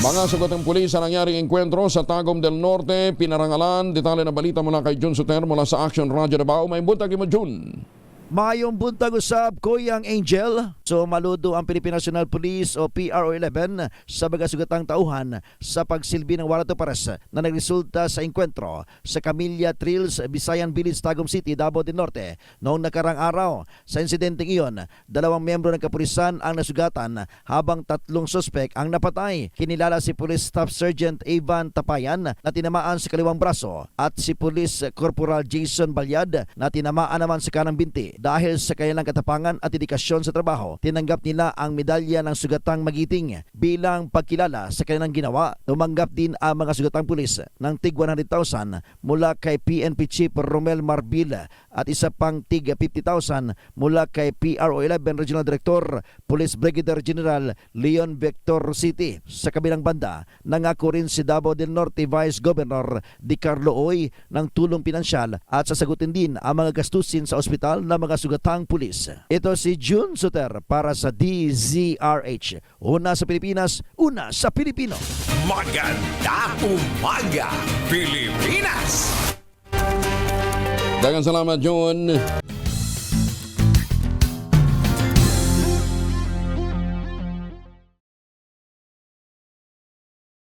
Mga sagot ng pulis sa nangyaring enkwentro sa Tagum del Norte, pinarangalan, detalye na balita mula kay Jun Soter mula sa Action Radio Davao. May buntag mo Jun. Mayong buntag usab Kuyang Angel. So maludo ang Philippine National Police o PRO11 sa bagasugatang tauhan sa pagsilbi ng warrant of arrest na nagresulta sa enkwentro sa Camilla Trails, Bisayan Village, Tagum City, Davao del Norte. Noong nakarang araw, sa insidenteng iyon, dalawang miyembro ng kapulisan ang nasugatan habang tatlong sospek ang napatay. Kinilala si Police Staff Sergeant Evan Tapayan na tinamaan sa kaliwang braso at si Police Corporal Jason Balyad na tinamaan naman sa kanang binti. Dahil sa kanilang katapangan at dedikasyon sa trabaho, tinanggap nila ang medalya ng sugatang magiting bilang pagkilala sa kanilang ginawa. Tumanggap din ang mga sugatang pulis ng tig 100,000 mula kay PNP Chief Romel Marbil at isa pang tig 50,000 mula kay PRO11 Regional Director Police Brigadier General Leon Victor City. Sa kabilang banda, nangako rin si Davao del Norte Vice Governor Di Carlo Oy ng tulong pinansyal at sasagutin din ang mga gastusin sa ospital ng mga sugatang pulis. Ito si June Suter para sa DZRH. Una sa Pilipinas, una sa Pilipino. Maganda umaga, Pilipinas! Dagan salamat Jun.